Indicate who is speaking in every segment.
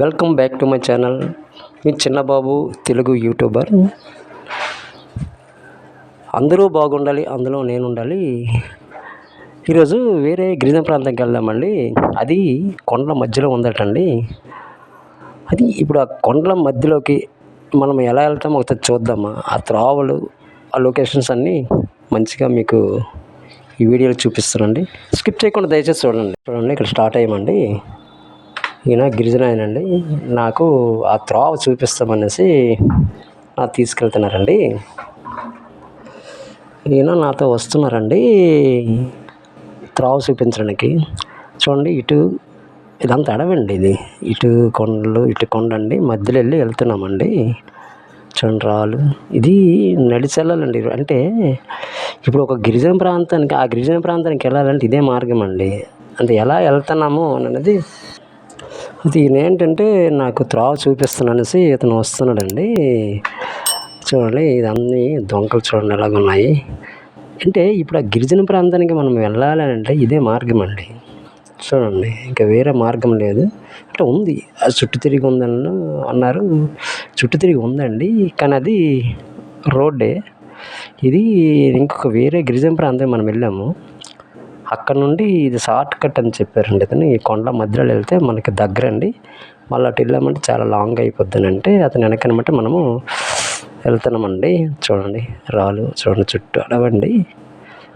Speaker 1: Welcome back to my channel. Me Chinnababu Telugu YouTuber. అందరూ బాగుండాలి అందులో నేను ఉండాలి ఈరోజు వేరే గిరిజన ప్రాంతానికి వెళ్దామండి. అది కొండల మధ్యలో ఉందటండి. అది ఇప్పుడు ఆ కొండల మధ్యలోకి మనం ఎలా వెళ్తామో ఒకసారి చూద్దామా? ఆ త్రావలు ఆ లొకేషన్స్ అన్నీ మంచిగా మీకు ఈ వీడియోలో చూపిస్తానండి. స్కిప్ చేయకుండా దయచేసి చూడండి. చూడండి ఇక్కడ స్టార్ట్ అయ్యామండి. ఈయన గిరిజన ఆయనండి నాకు ఆ త్రోవ చూపిస్తామనేసి నా తీసుకెళ్తున్నారండి. ఈయన నాతో వస్తున్నారండి. త్రోవ చూపించడానికి. చూడండి ఇటు ఇదంతా అడవండి ఇది. ఇటు కొండలు ఇటు కొండండి. మధ్యలో వెళ్ళి వెళ్తున్నామండి. చూడండి రాళ్ళు. ఇది నడిచెళ్ళాలండి. అంటే ఇప్పుడు ఒక గిరిజన ప్రాంతానికి ఆ గిరిజన ప్రాంతానికి వెళ్ళాలంటే ఇదే మార్గం అండి. అంటే ఎలా వెళ్తున్నాము అనేది అది ఏంటంటే నాకు త్రావ చూపిస్తున్నానేసి ఇతను వస్తున్నాడండి. చూడండి ఇదన్నీ దొంగలు చూడండి ఎలాగున్నాయి. అంటే ఇప్పుడు ఆ గిరిజన ప్రాంతానికి మనం వెళ్ళాలి అంటే ఇదే మార్గం అండి. చూడండి ఇంకా వేరే మార్గం లేదు. అంటే ఉంది అది తిరిగి ఉందని అన్నారు. చుట్టు తిరిగి ఉందండి కానీ అది రోడ్డే. ఇది ఇంకొక వేరే గిరిజన ప్రాంతం మనం వెళ్ళాము. అక్కడ నుండి ఇది షార్ట్ కట్ అని చెప్పారండి అతను ఈ కొండ మధ్యలో వెళ్తే మనకి దగ్గర అండి మళ్ళీ అటు వెళ్ళామంటే చాలా లాంగ్ అయిపోద్దనంటే అతను వెనకనమాట మనము వెళ్తున్నామండి. చూడండి రాళ్ళు చూడండి చుట్టూ అడవండి.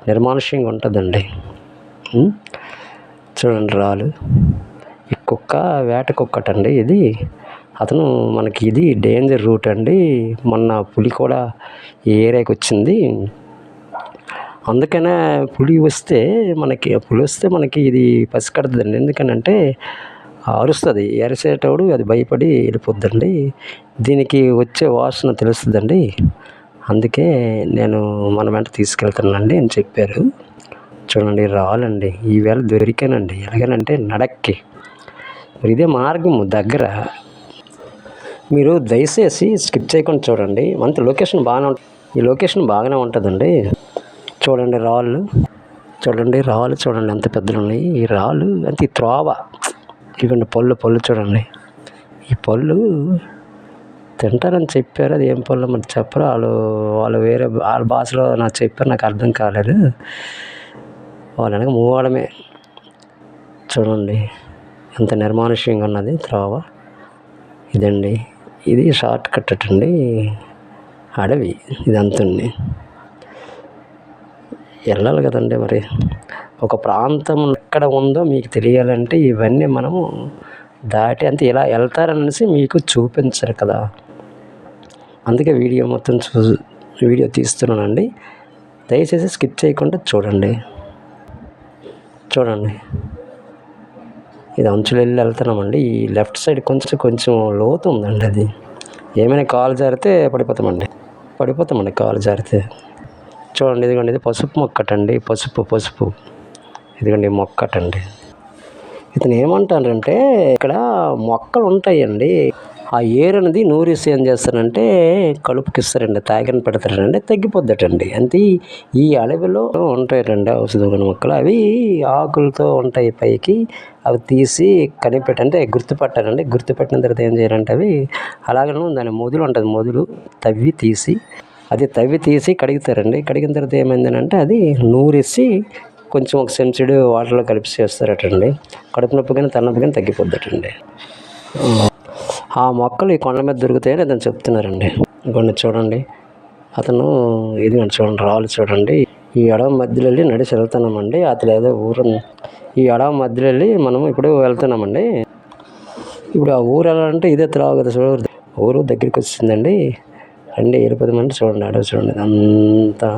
Speaker 1: నిర్మానుష్యంగా ఉంటుందండి. చూడండి రాళ్ళు. ఈ కుక్క వేట కుక్కటండి ఇది. అతను మనకి ఇది డేంజర్ రూట్ అండి. మొన్న పులి కూడా ఈ ఏరియాకి వచ్చింది. అందుకనే పులి వస్తే మనకి పులి వస్తే మనకి ఇది పసికడుతుందండి. ఎందుకనంటే అరుస్తుంది. అరిసేటప్పుడు అది భయపడి వెళ్ళిపోద్దండి. దీనికి వచ్చే వాసన తెలుస్తుందండి. అందుకే నేను మన వెంట తీసుకెళ్తానండి అని చెప్పారు. చూడండి రాలండి ఈవేళ దొరికానండి. ఎలాగనంటే నడక్కి. మరి ఇదే మార్గము దగ్గర మీరు దయచేసి స్కిప్ చేయకుండా చూడండి. అంత లొకేషన్ బాగానే ఉంటుంది ఈ లొకేషన్ బాగానే ఉంటుందండి. చూడండి రాళ్ళు. చూడండి రాళ్ళు చూడండి ఎంత పెద్దలు ఉన్నాయి ఈ రాళ్ళు అంటే ఈ త్రోవ. ఇవ్వండి పళ్ళు పళ్ళు చూడండి. ఈ పళ్ళు తింటారని చెప్పారు. అది ఏం పళ్ళు మరి చెప్పరు? వాళ్ళు వాళ్ళు వేరే వాళ్ళ భాషలో నాకు చెప్పారు. నాకు అర్థం కాలేదు. వాళ్ళు వెనక మూవడమే. చూడండి. ఎంత నిర్మానుష్యంగా ఉన్నది త్రోవ. ఇదండి. ఇది షార్ట్ కట్ అండి. అడవి. ఇదంతండి. వెళ్ళాలి కదండి మరి. ఒక ప్రాంతం ఎక్కడ ఉందో మీకు తెలియాలంటే ఇవన్నీ మనము దాటి అంతే ఇలా వెళ్తారనేసి మీకు చూపించరు కదా. అందుకే వీడియో మొత్తం చూ వీడియో తీస్తున్నానండి. దయచేసి స్కిప్ చేయకుండా చూడండి. చూడండి. ఇది అంచులు వెళ్ళి వెళ్తున్నామండి. ఈ లెఫ్ట్ సైడ్ కొంచెం కొంచెం లోతు ఉందండి అది. ఏమైనా కాలు జారితే పడిపోతామండి. పడిపోతామండి కాలు జారితే. చూడండి ఇదిగోండి ఇది పసుపు మొక్కటండి పసుపు పసుపు. ఇదిగోండి మొక్కటండి. ఇతను ఏమంటారంటే ఇక్కడ మొక్కలు ఉంటాయండి ఆ ఏరు అనేది నూరేసి ఏం చేస్తారంటే కలుపుకి ఇస్తారండి తాగిన పెడతారండి తగ్గిపోద్దటండి. అంతే ఈ- ఈ అడవిలో ఉంటాయండి ఔషధ మొక్కలు. అవి ఆకులతో ఉంటాయి పైకి. అవి తీసి కనిపెట్టి అంటే గుర్తుపట్టారండి. గుర్తుపట్టిన తర్వాత ఏం చేయాలంటే అవి అలాగనే దాని మొదలు ఉంటుంది మొదలు తవ్వి తీసి అది తవ్వి తీసి కడుగుతారండి. కడిగిన తర్వాత ఏమైందనంటే అది నూరేసి కొంచెం ఒక సెంచుడు వాటర్లో కలిపి చేస్తారటండి. కడుపు నొప్పి కానీ తలనొప్పి కానీ తగ్గిపోద్దటండి. ఆ మొక్కలు ఈ కొండ మీద దొరుకుతాయని అతను చెప్తున్నారండి. ఇంకొన్ని చూడండి. అతను ఇది చూడండి రాళ్ళు చూడండి. ఈ అడవి మధ్యలో వెళ్ళి నడిచి వెళ్తున్నామండి. అతను ఏదో ఊరు ఈ అడవి మధ్యలో వెళ్ళి మనం ఇప్పుడు వెళ్తున్నామండి. ఇప్పుడు ఆ ఊరు వెళ్ళాలంటే ఇదే త్రావు కదా చూడ. ఊరు దగ్గరికి వచ్చిందండి. రండి వెళ్ళిపోదామంటే చూడండి అడవి చూడండి అంతా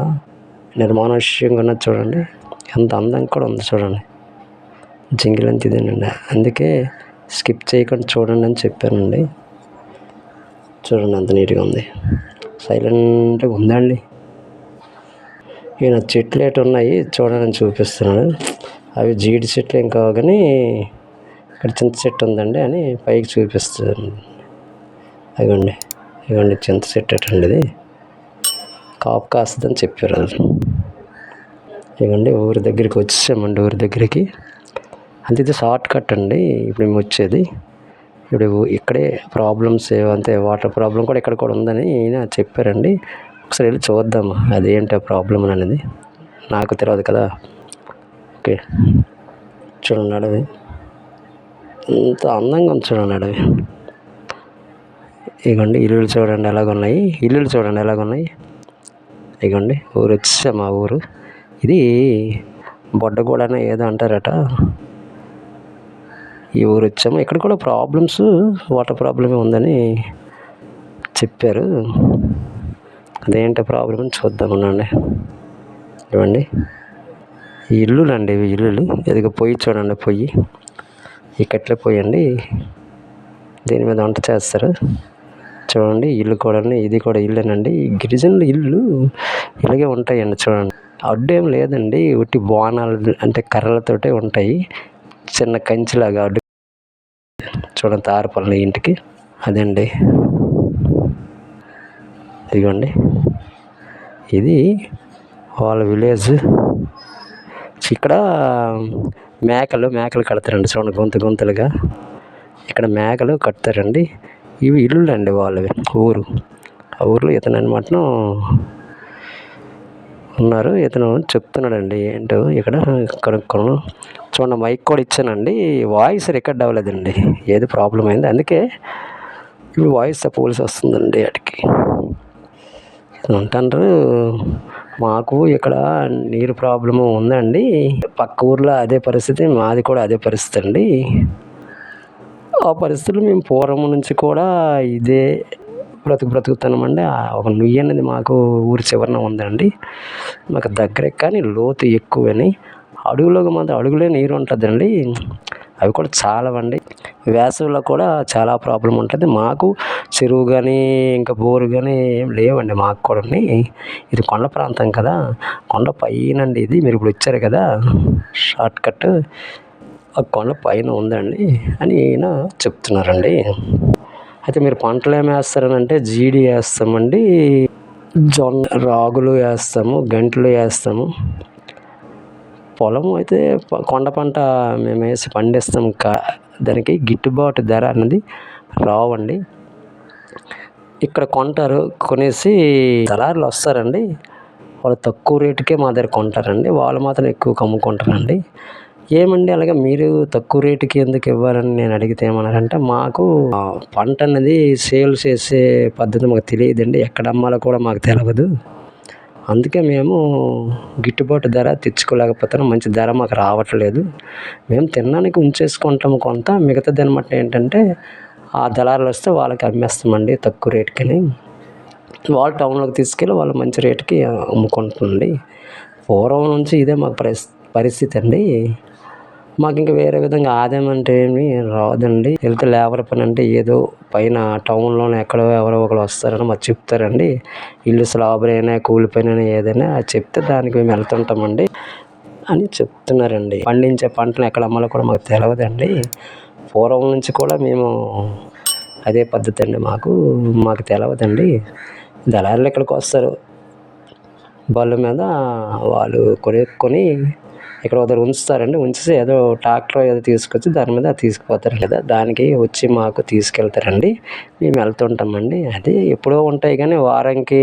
Speaker 1: నిర్మానుష్యంగా ఉన్నది చూడండి ఎంత అందంగా కూడా ఉంది చూడండి. జింగిలంత ఇదేనండి అందుకే స్కిప్ చేయకుండా చూడండి అని చెప్పానండి. చూడండి అంత నీట్గా ఉంది. సైలెంట్గా ఉందండి. ఈయన చెట్లు ఎటు ఉన్నాయి చూడండి చూపిస్తున్నాడు. అవి జీడి చెట్లు ఏం కావు కానీ ఇక్కడ చింత చెట్టు ఉందండి అని పైకి చూపిస్తుంది అదిగోండి. ఇవ్వండి చింత చెట్టు అండి ఇది. కాపు కాస్తుందని చెప్పారు అది. ఇవ్వండి ఊరి దగ్గరికి వచ్చేసామండి ఊరి దగ్గరికి. అంతే ఇది షార్ట్ కట్ అండి ఇప్పుడు మేము వచ్చేది. ఇప్పుడు ఇక్కడే ప్రాబ్లమ్స్ అంతే వాటర్ ప్రాబ్లం కూడా ఇక్కడ కూడా ఉందని ఈయన చెప్పారండి. ఒకసారి వెళ్ళి చూద్దాము అదేంటి ప్రాబ్లం అనేది. నాకు తెలియదు కదా. ఓకే. చూడండి అడవి ఇంత అందంగా ఉంది చూడండి అడవి ఇగోండి ఇల్లులు చూడండి ఎలాగున్నాయి. ఇల్లులు చూడండి ఎలాగున్నాయి. ఇగోండి ఊరు వచ్చా మా ఊరు. ఇది బొడ్డగూడన ఏదో అంటారట. ఈ ఊరు వచ్చాము. ఇక్కడ కూడా ప్రాబ్లమ్స్ వాటర్ ప్రాబ్లమే ఉందని చెప్పారు. అదేంటి ప్రాబ్లం చూద్దాం ఉండండి. ఇవ్వండి. ఈ ఇల్లులు అండి ఇవి ఇల్లులు. ఎదుగు పొయ్యి చూడండి పొయ్యి. ఈ కట్టెల పొయ్యి అండి. దీని మీద వంట చేస్తారు. చూడండి ఇల్లు కూడా ఇది కూడా ఇల్లేనండి. ఈ గిరిజనుల ఇల్లు ఇలాగే ఉంటాయండి చూడండి. అడ్డు ఏం లేదండి ఉట్టి బోనాలు అంటే కర్రలతోటే ఉంటాయి. చిన్న కంచిలాగా అడ్డు చూడండి తారపల్లి ఇంటికి. అదండి. ఇదిగోండి. ఇది వాళ్ళ విలేజ్. ఇక్కడ మేకలు మేకలు కడతారండి చూడండి గుంత గుంతలుగా. ఇక్కడ మేకలు కడతారండి. ఇవి ఇల్లులు అండి వాళ్ళవి ఊరు. ఆ ఊర్లో ఇతను అనమాట ఉన్నారు. ఇతను చెప్తున్నాడండి ఏంటో ఇక్కడ కనుక్కోను చూడండి మైక్ కూడా ఇచ్చానండి. వాయిస్ రికార్డ్ అవ్వలేదండి ఏది ప్రాబ్లం అయింది. అందుకే ఇప్పుడు వాయిస్ తప్పవలసి వస్తుందండి వాటికి అంటారు మాకు ఇక్కడ నీరు ప్రాబ్లము ఉందండి. పక్క ఊర్లో అదే పరిస్థితి మాది కూడా అదే పరిస్థితి అండి. ఆ పరిస్థితులు మేము పూర్వం నుంచి కూడా ఇదే బ్రతుకు బ్రతుకుతున్నామండి ఒక నుయ్యి అనేది మాకు ఊరి చివరన ఉందండి. మాకు దగ్గరే కానీ లోతు ఎక్కువని. అడుగులోకి మాత్రం అడుగులే నీరు ఉంటుందండి. అవి కూడా చాలవండి. వేసవిలో కూడా చాలా ప్రాబ్లం ఉంటుంది. మాకు చెరువు కానీ ఇంకా బోరు కానీ ఏం లేవండి మాకు కూడా ఇది కొండ ప్రాంతం కదా. కొండ పైనండి ఇది. మీరు ఇప్పుడు వచ్చారు కదా. Shortcut. ఆ కొండ పైన ఉందండి అని ఈయన చెప్తున్నారండి. అయితే మీరు పంటలు ఏమి వేస్తారని అంటే జీడి వేస్తామండి జొన్న రాగులు వేస్తాము గంటలు వేస్తాము. పొలం అయితే కొండ పంట మేము వేసి పండిస్తాం కా దానికి గిట్టుబాటు ధర అన్నది రావండి. ఇక్కడ కొంటారు కొనేసి దళారులు వస్తారండి. వాళ్ళు తక్కువ రేటుకే మా దగ్గర కొంటారండి. వాళ్ళు మాత్రం ఎక్కువ అమ్ముకుంటారండి ఏమండి అలాగే మీరు తక్కువ రేటుకి ఎందుకు ఇవ్వాలని నేను అడిగితే ఏమన్నారంటే మాకు పంట అనేది సేల్ చేసే పద్ధతి మాకు తెలియదండి. ఎక్కడ అమ్మాలో కూడా మాకు తెలియదు అందుకే మేము గిట్టుబాటు ధర తెచ్చుకోలేకపోతున్నాం. మంచి ధర మాకు రావట్లేదు. మేము తినడానికి ఉంచేసుకుంటాము కొంత. మిగతాది అనమాట ఏంటంటే ఆ దళారులు వస్తే వాళ్ళకి అమ్మేస్తామండి తక్కువ రేటుకని. వాళ్ళు టౌన్లోకి తీసుకెళ్ళి వాళ్ళు మంచి రేటుకి అమ్ముకుంటుంది పూర్వం నుంచి ఇదే మాకు పరిస్థితి అండి. మాకు ఇంకా వేరే విధంగా ఆదాయం అంటే ఏమి రాదండి. వెళ్తే లేబర్ పని అంటే ఏదో పైన టౌన్లోనే ఎక్కడో ఎవరో ఒకరు వస్తారని మాకు చెప్తారండి. ఇల్లు స్లాబులైనా కూలిపోయినా ఏదైనా అది చెప్తే దానికి మేము వెళ్తుంటామండి అని చెప్తున్నారండి. పండించే పంటను ఎక్కడ అమ్మాలో కూడా మాకు తెలియదండి పూర్వం నుంచి కూడా మేము అదే పద్ధతి అండి మాకు మాకు తెలియదండి దళారులు ఇక్కడికి వస్తారు? బళ్ళ మీద వాళ్ళు కొనుక్కొని ఇక్కడ ఒకరు ఉంచుతారండి. ఉంచేసి ఏదో ట్రాక్టర్ ఏదో తీసుకొచ్చి దాని మీద తీసుకుపోతారు కదా. దానికి వచ్చి మాకు తీసుకెళ్తారండి. మేము వెళ్తుంటామండి. అది ఎప్పుడో ఉంటాయి కానీ వారానికి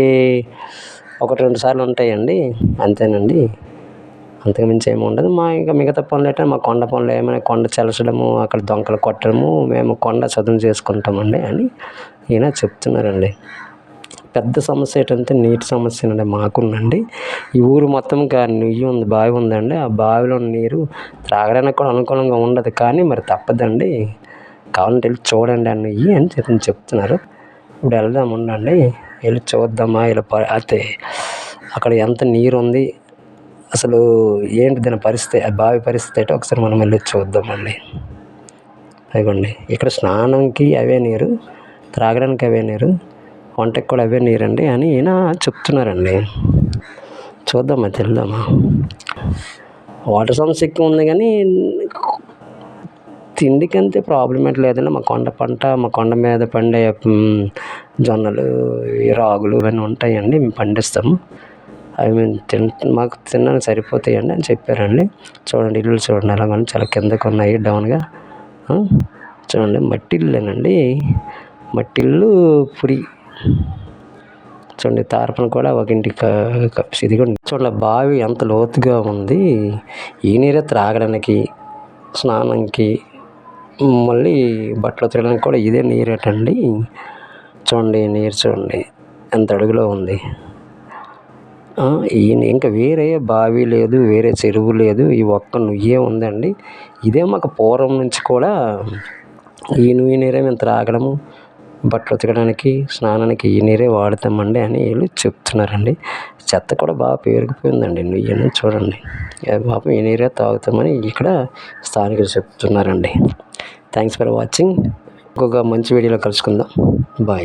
Speaker 1: ఒకటి రెండు సార్లు ఉంటాయండి. అంతేనండి. అంతకుమించి ఏమి ఉండదు. మా ఇంకా మిగతా పనులు అయితే మా కొండ పనులు ఏమైనా కొండ చలచడము అక్కడ దొంగలు కొట్టడము మేము కొండ చదును చేసుకుంటామండి అని ఈయన చెప్తున్నారండి. పెద్ద సమస్య ఏంటంటే నీటి సమస్య అండి మాకుందండి. ఈ ఊరు మొత్తం నుయ్యి ఉంది బావి ఉందండి. ఆ బావిలో నీరు త్రాగడానికి కూడా అనుకూలంగా ఉండదు. కానీ మరి తప్పదండి. కావాలంటే వెళ్ళి చూడండి ఆ నుయ్యి అని చెప్పి చెప్తున్నారు. ఇప్పుడు వెళ్దాం ఉండండి. వెళ్ళి చూద్దామా? ఇలా అయితే అక్కడ ఎంత నీరు ఉంది? అసలు ఏంటి దాని పరిస్థితి? ఆ బావి పరిస్థితి అయితే ఒకసారి మనం వెళ్ళి చూద్దామండి. అదిగోండి ఇక్కడ స్నానంకి అవే నీరు త్రాగడానికి అవే నీరు. వంటకి కూడా అవే నీరండి అని ఈయన చెప్తున్నారండి. చూద్దామా వెళ్దామా వాటర్ సమస్య ఎక్కువ ఉంది కానీ తిండికి అంతే ప్రాబ్లం ఏంటి లేదండి. మా కొండ పంట మా కొండ మీద పండే జొన్నలు రాగులు ఇవన్నీ ఉంటాయండి. మేము పండిస్తాము. అవి మేము తింట మాకు తినడానికి సరిపోతాయండి అని చెప్పారండి. చూడండి ఇల్లు చూడండి. అలా కానీ చాలా కిందకు ఉన్నాయి డౌన్గా. చూడండి మట్టి ఇల్లేనండి మట్టి ఇల్లు పురి చూడండి తారపన కూడా ఒక ఇంటికి కప్సి ఇదిగోండి చూడండి బావి ఎంత లోతుగా ఉంది. ఈ నీరే త్రాగడానికి స్నానంకి మళ్ళీ బట్టలు తిరగడానికి కూడా ఇదే నీరేటండి. చూడండి నీరు చూడండి ఎంత అడుగులో ఉంది. ఆ, ఇంకా వేరే బావి లేదు వేరే చెరువు లేదు ఈ ఒక్క నుయ్యే ఉందండి. ఇదే మాకు పూర్వం నుంచి కూడా ఈ నుయ్యి నీరే మేము త్రాగడము బట్టలు ఉతకడానికి స్నానానికి ఈ నీరే వాడతామండి అని వీళ్ళు చెప్తున్నారండి. చెత్త కూడా బాగా పేరుకుపోయిందండి. నుయ్యి చూడండి. ఏ పాపం ఈ నీరే తాగుతామని ఇక్కడ స్థానికులు చెప్తున్నారండి. థ్యాంక్స్ ఫర్ వాచింగ్ ఇంకొక మంచి వీడియోలో కలుసుకుందాం. బాయ్